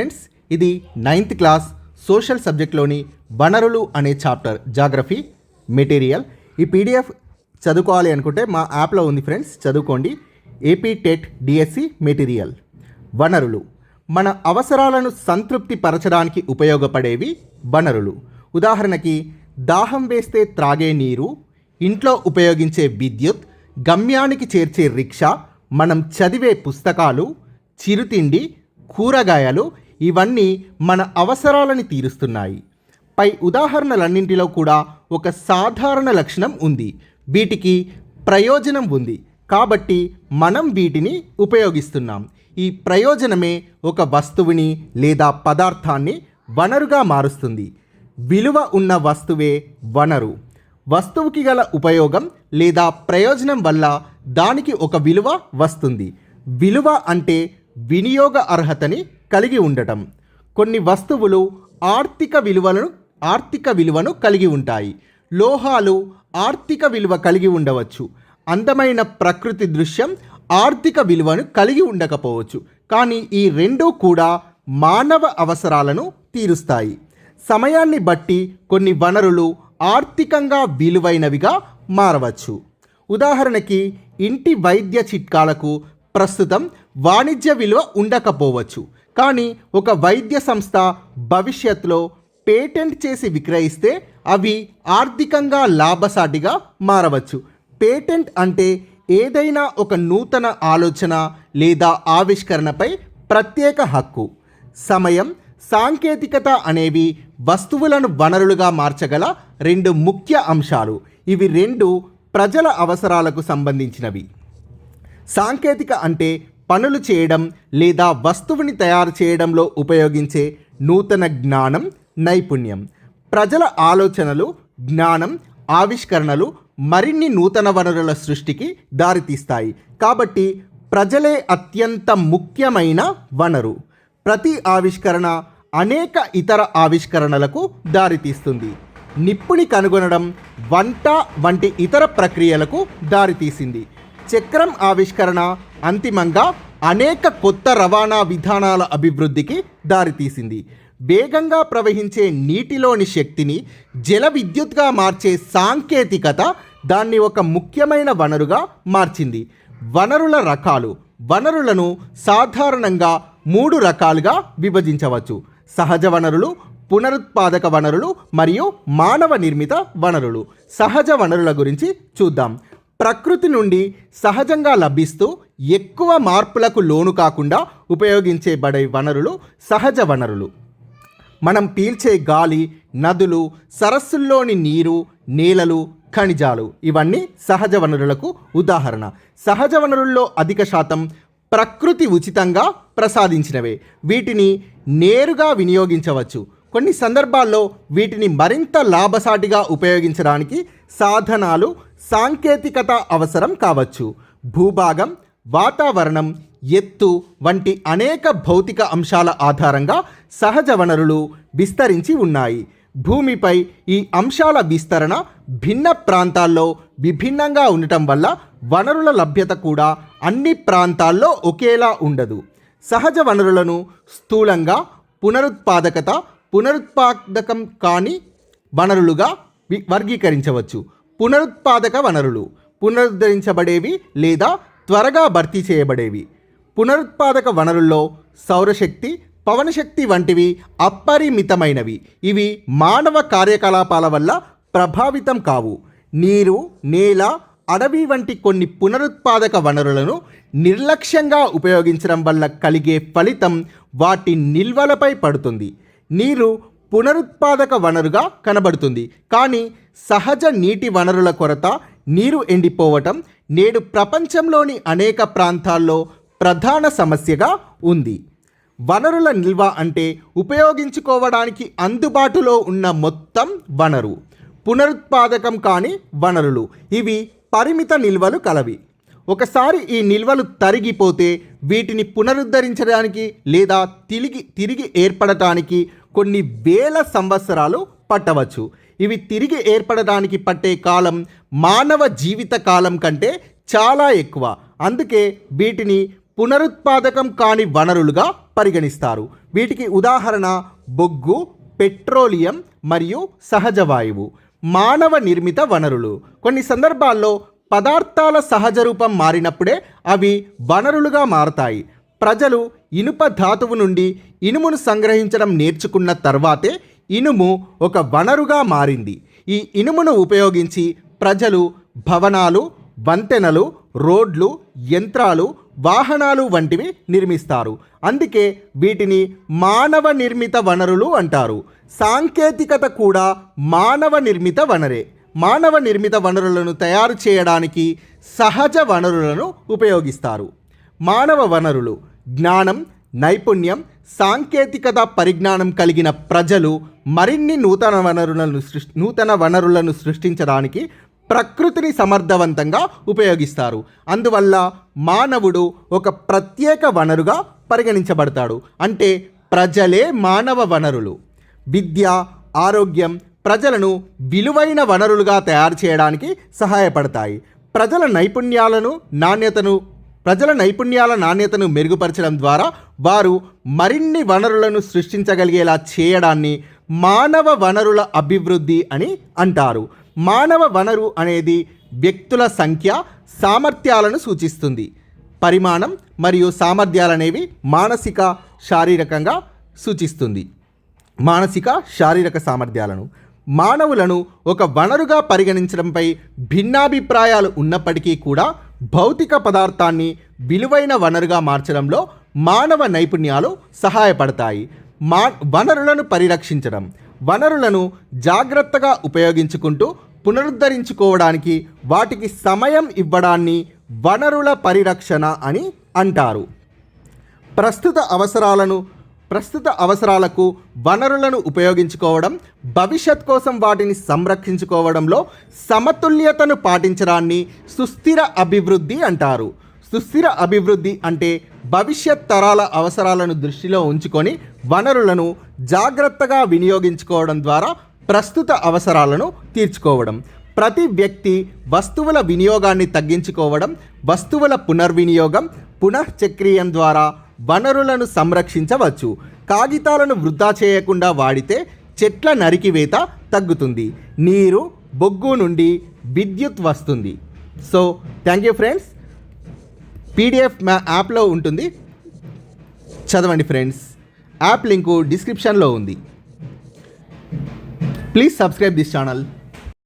Friends ఇది ninth class social సబ్జెక్ట్లోని వనరులు అనే చాప్టర్ జాగ్రఫీ మెటీరియల్ ఈ పీడిఎఫ్ చదువుకోవాలి అనుకుంటే మా యాప్లో ఉంది ఫ్రెండ్స్ చదువుకోండి. ఏపీ టెట్ డిఎస్సి మెటీరియల్ వనరులు మన అవసరాలను సంతృప్తి పరచడానికి ఉపయోగపడేవి వనరులు ఉదాహరణకి దాహం వేస్తే త్రాగే నీరు ఇంట్లో ఉపయోగించే విద్యుత్ గమ్యానికి చేర్చే రిక్షా మనం చదివే పుస్తకాలు చిరుతిండి కూరగాయలు ఇవన్నీ మన అవసరాలని తీరుస్తున్నాయి. పై ఉదాహరణలన్నింటిలో కూడా ఒక సాధారణ లక్షణం ఉంది. వీటికి ప్రయోజనం ఉంది. కాబట్టి మనం వీటిని ఉపయోగిస్తున్నాం. ఈ ప్రయోజనమే ఒక వస్తువుని లేదా పదార్థాన్ని వనరుగా మారుస్తుంది. విలువ ఉన్న వస్తువే వనరు. వస్తువుకి గల ఉపయోగం లేదా ప్రయోజనం వల్ల దానికి ఒక విలువ వస్తుంది. విలువ అంటే వినియోగ అర్హతని కలిగి ఉండటం. కొన్ని వస్తువులు ఆర్థిక విలువలను ఆర్థిక విలువను కలిగి ఉంటాయి. లోహాలు ఆర్థిక విలువ కలిగి ఉండవచ్చు. అందమైన ప్రకృతి దృశ్యం ఆర్థిక విలువను కలిగి ఉండకపోవచ్చు. కానీ ఈ రెండూ కూడా మానవ అవసరాలను తీరుస్తాయి. సమయాన్ని బట్టి కొన్ని వనరులు ఆర్థికంగా విలువైనవిగా మారవచ్చు. ఉదాహరణకి ఇంటి వైద్య చిట్కాలకు ప్రస్తుతం వాణిజ్య విలువ ఉండకపోవచ్చు. కానీ ఒక వైద్య సంస్థ భవిష్యత్తులో పేటెంట్ చేసి విక్రయిస్తే అవి ఆర్థికంగా లాభసాటిగా మారవచ్చు. పేటెంట్ అంటే ఏదైనా ఒక నూతన ఆలోచన లేదా ఆవిష్కరణపై ప్రత్యేక హక్కు. సమయం సాంకేతికత అనేవి వస్తువులను వనరులుగా మార్చగల రెండు ముఖ్య అంశాలు. ఇవి రెండు ప్రజల అవసరాలకు సంబంధించినవి. సాంకేతిక అంటే పనులు చేయడం లేదా వస్తువుని తయారు చేయడంలో ఉపయోగించే నూతన జ్ఞానం నైపుణ్యం. ప్రజల ఆలోచనలు జ్ఞానం ఆవిష్కరణలు మరిన్ని నూతన వనరుల సృష్టికి దారితీస్తాయి. కాబట్టి ప్రజలే అత్యంత ముఖ్యమైన వనరు. ప్రతి ఆవిష్కరణ అనేక ఇతర ఆవిష్కరణలకు దారితీస్తుంది. నిప్పుని కనుగొనడం వంట వంటి ఇతర ప్రక్రియలకు దారితీసింది. చక్రం ఆవిష్కరణ అంతిమంగా అనేక కొత్త రవాణా విధానాల అభివృద్ధికి దారితీసింది. వేగంగా ప్రవహించే నీటిలోని శక్తిని జల విద్యుత్గా మార్చే సాంకేతికత దాన్ని ఒక ముఖ్యమైన వనరుగా మార్చింది. వనరుల రకాలు వనరులను సాధారణంగా మూడు రకాలుగా విభజించవచ్చు. సహజ వనరులు పునరుత్పాదక వనరులు మరియు మానవ నిర్మిత వనరులు. సహజ వనరుల గురించి చూద్దాం. ప్రకృతి నుండి సహజంగా లభిస్తూ ఎక్కువ మార్పులకు లోను కాకుండా ఉపయోగించేబడే వనరులు సహజ వనరులు. మనం పీల్చే గాలి నదులు సరస్సుల్లోని నీరు నేలలు ఖనిజాలు ఇవన్నీ సహజ వనరులకు ఉదాహరణ. సహజ వనరుల్లో అధిక శాతం ప్రకృతి ఉచితంగా ప్రసాదించినవే. వీటిని నేరుగా వినియోగించవచ్చు. కొన్ని సందర్భాల్లో వీటిని మరింత లాభసాటిగా ఉపయోగించడానికి సాధనాలు సాంకేతికత అవసరం కావచ్చు. భూభాగం వాతావరణం ఎత్తు వంటి అనేక భౌతిక అంశాల ఆధారంగా సహజ వనరులు విస్తరించి ఉన్నాయి. భూమిపై ఈ అంశాల విస్తరణ భిన్న ప్రాంతాల్లో విభిన్నంగా ఉండటం వల్ల వనరుల లభ్యత కూడా అన్ని ప్రాంతాల్లో ఒకేలా ఉండదు. సహజ వనరులను స్థూలంగా పునరుత్పాదకత పునరుత్పాదకం కాని వనరులుగా వి- వర్గీకరించవచ్చు. పునరుత్పాదక వనరులు పునరుద్ధరించబడేవి లేదా త్వరగా భర్తీ చేయబడేవి. పునరుత్పాదక వనరుల్లో సౌరశక్తి పవనశక్తి వంటివి అపరిమితమైనవి. ఇవి మానవ కార్యకలాపాల వల్ల ప్రభావితం కావు. నీరు నేల అడవి వంటి కొన్ని పునరుత్పాదక వనరులను నిర్లక్ష్యంగా ఉపయోగించడం వల్ల కలిగే ఫలితం వాటి నిల్వలపై పడుతుంది. నీరు పునరుత్పాదక వనరుగా కనబడుతుంది. కానీ సహజ నీటి వనరుల కొరత నీరు ఎండిపోవటం నేడు ప్రపంచంలోని అనేక ప్రాంతాల్లో ప్రధాన సమస్యగా ఉంది. వనరుల నిల్వ అంటే ఉపయోగించుకోవడానికి అందుబాటులో ఉన్న మొత్తం వనరు. పునరుత్పాదకం కాని వనరులు. ఇవి పరిమిత నిల్వలు కలవి. ఒకసారి ఈ నిల్వలు తరిగిపోతే వీటిని పునరుద్ధరించడానికి లేదా తిరిగి తిరిగి ఏర్పడటానికి కొన్ని వేల సంవత్సరాలు పట్టవచ్చు. ఇవి తిరిగి ఏర్పడడానికి పట్టే కాలం మానవ జీవిత కాలం కంటే చాలా ఎక్కువ. అందుకే వీటిని పునరుత్పాదకం కాని వనరులుగా పరిగణిస్తారు. వీటికి ఉదాహరణ బొగ్గు పెట్రోలియం మరియు సహజ వాయువు మానవ నిర్మిత వనరులు. కొన్ని సందర్భాల్లో పదార్థాల సహజ రూపం మారినప్పుడే అవి వనరులుగా మారతాయి. ప్రజలు ఇనుప ధాతువు నుండి ఇనుమును సంగ్రహించడం నేర్చుకున్న తర్వాతే ఇనుము ఒక వనరుగా మారింది. ఈ ఇనుమును ఉపయోగించి ప్రజలు భవనాలు వంతెనలు రోడ్లు యంత్రాలు వాహనాలు వంటివి నిర్మిస్తారు. అందుకే వీటిని మానవ నిర్మిత వనరులు అంటారు. సాంకేతికత కూడా మానవ నిర్మిత వనరే. మానవ నిర్మిత వనరులను తయారు చేయడానికి సహజ వనరులను ఉపయోగిస్తారు. మానవ వనరులు జ్ఞానం నైపుణ్యం సాంకేతికత పరిజ్ఞానం కలిగిన ప్రజలు మరిన్ని నూతన వనరులను సృష్టి నూతన వనరులను సృష్టించడానికి ప్రకృతిని సమర్థవంతంగా ఉపయోగిస్తారు. అందువల్ల మానవుడు ఒక ప్రత్యేక వనరుగా పరిగణించబడతాడు. అంటే ప్రజలే మానవ వనరులు. విద్య ఆరోగ్యం ప్రజలను విలువైన వనరులుగా తయారు చేయడానికి సహాయపడతాయి. ప్రజల నైపుణ్యాలను నాణ్యతను ప్రజల నైపుణ్యాల నాణ్యతను మెరుగుపరచడం ద్వారా వారు మరిన్ని వనరులను సృష్టించగలిగేలా చేయడాన్ని మానవ వనరుల అభివృద్ధి అని అంటారు. మానవ వనరు అనేది వ్యక్తుల సంఖ్య సామర్థ్యాలను సూచిస్తుంది. పరిమాణం మరియు సామర్థ్యాలనేవి మానసిక శారీరకంగా సూచిస్తుంది. మానసిక శారీరక సామర్థ్యాలను మానవులను ఒక వనరుగా పరిగణించడంపై భిన్నాభిప్రాయాలు ఉన్నప్పటికీ కూడా భౌతిక పదార్థాన్ని విలువైన వనరుగా మార్చడంలో మానవ నైపుణ్యాలు సహాయపడతాయి. మా వనరులను పరిరక్షించడం వనరులను జాగ్రత్తగా ఉపయోగించుకుంటూ పునరుద్ధరించుకోవడానికి వాటికి సమయం ఇవ్వడాన్ని వనరుల పరిరక్షణ అని అంటారు. ప్రస్తుత అవసరాలను ప్రస్తుత అవసరాలకు వనరులను ఉపయోగించుకోవడం భవిష్యత్ కోసం వాటిని సంరక్షించుకోవడంలో సమతుల్యతను పాటించడాన్ని సుస్థిర అభివృద్ధి అంటారు. సుస్థిర అభివృద్ధి అంటే భవిష్యత్ తరాల అవసరాలను దృష్టిలో ఉంచుకొని వనరులను జాగ్రత్తగా వినియోగించుకోవడం ద్వారా ప్రస్తుత అవసరాలను తీర్చుకోవడం. ప్రతి వ్యక్తి వస్తువుల వినియోగాన్ని తగ్గించుకోవడం వస్తువుల పునర్వినియోగం పునఃచక్రీయం ద్వారా వనరులను సంరక్షించవచ్చు. కాగితాలను వృధా చేయకుండా వాడితే చెట్ల నరికివేత తగ్గుతుంది. నీరు బొగ్గు నుండి విద్యుత్ వస్తుంది. So thank you friends PDF మా యాప్లో ఉంటుంది. చదవండి ఫ్రెండ్స్ యాప్ లింకు డిస్క్రిప్షన్లో ఉంది. Please subscribe this channel